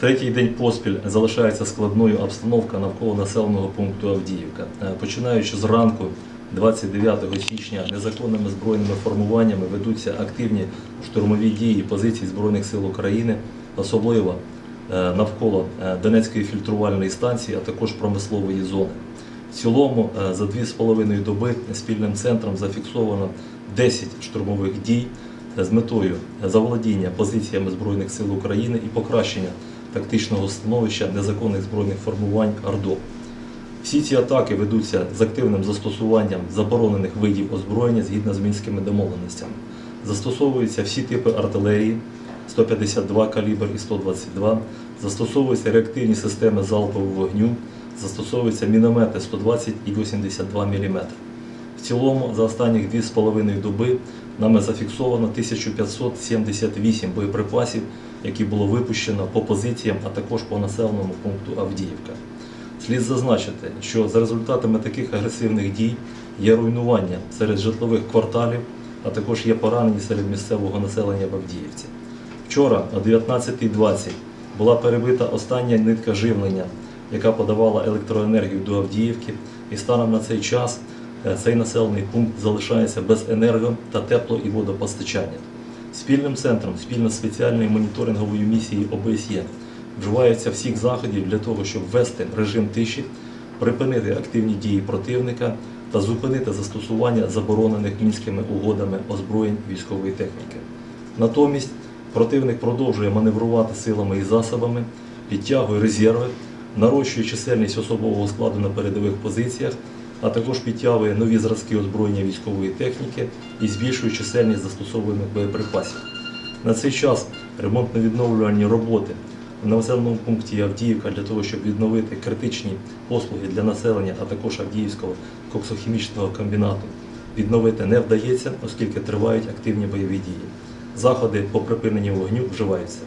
Третій день поспіль залишається складною обстановка навколо населеного пункту Авдіївка. Е, Починаючи з ранку 29 січня незаконними збройними формуваннями ведуться активні штурмові дії позицій Збройних сил України, особливо е, навколо е, Донецької фільтрувальної станції, а також промислової зони. В цілому за дві з половиною доби спільним центром зафіксовано 10 штурмових дій з метою заволодіння позиціями Збройних сил України і покращення тактичного становища незаконних збройних формувань ОРДО. Всі ці атаки ведуться з активним застосуванням заборонених видів озброєння згідно з мінськими домовленостями. Застосовуються всі типи артилерії 152 калібр і 122, застосовуються реактивні системи залпового вогню, застосовуються міномети 120 і 82 мм. Цілому за останні 2,5 доби нами зафіксовано 1578 боєприпасів, які було випущено по позиціям, а також по населеному пункту Авдіївка. Слід зазначити, що за результатами таких агресивних дій є руйнування серед житлових кварталів, а також є поранені серед місцевого населення в Авдіївці. Вчора о 19.20 була перебита остання нитка живлення, яка подавала електроенергію до Авдіївки, і станом на цей час цей населений пункт залишається без енерго та тепло і водопостачання. Спільним центром, спільно з спеціальною моніторинговою місією ОБСЄ вживаються всіх заходів для того, щоб ввести режим тиші, припинити активні дії противника та зупинити застосування заборонених мінськими угодами озброєнь військової техніки. Натомість противник продовжує маневрувати силами і засобами, підтягує резерви, нарощує чисельність особового складу на передових позиціях, а також підтягує нові зразки озброєння військової техніки і збільшує чисельність застосовуваних боєприпасів. На цей час ремонтно-відновлювальні роботи в населеному пункті Авдіївка для того, щоб відновити критичні послуги для населення, а також Авдіївського коксохімічного комбінату, відновити не вдається, оскільки тривають активні бойові дії. Заходи по припиненню вогню вживаються.